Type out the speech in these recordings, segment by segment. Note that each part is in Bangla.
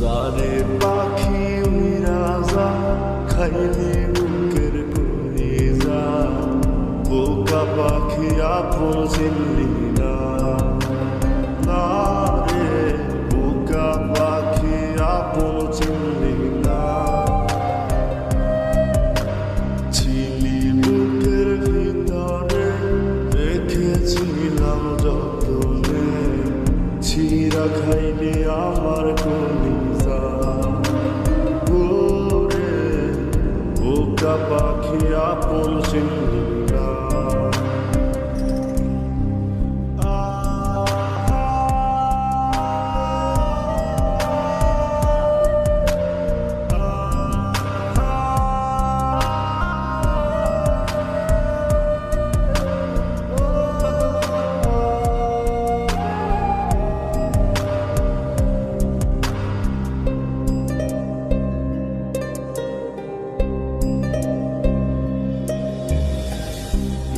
জানে পাখি যা, খাইলি বুকের কলিজা বোকা পাখি আপন চিনলি না। রে, বোকা পাখি আপন চিনলি না। খাইলে আমার কলিজা বোকা পাখি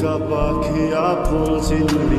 বোকা পাখি আপন চিনলি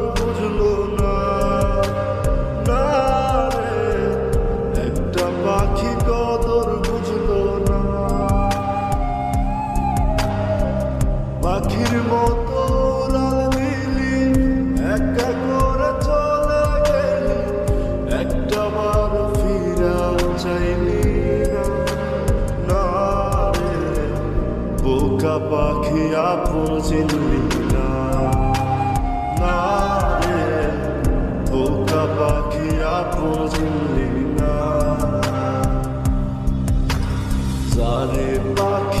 পাখির মতো উড়াল দিলি একা করে চলে গেলি, একটা বার ফিরা চাইলি না। বোকা পাখি আপন চিনলি না। বোকা পাখি আপন চিনলি না। পাখি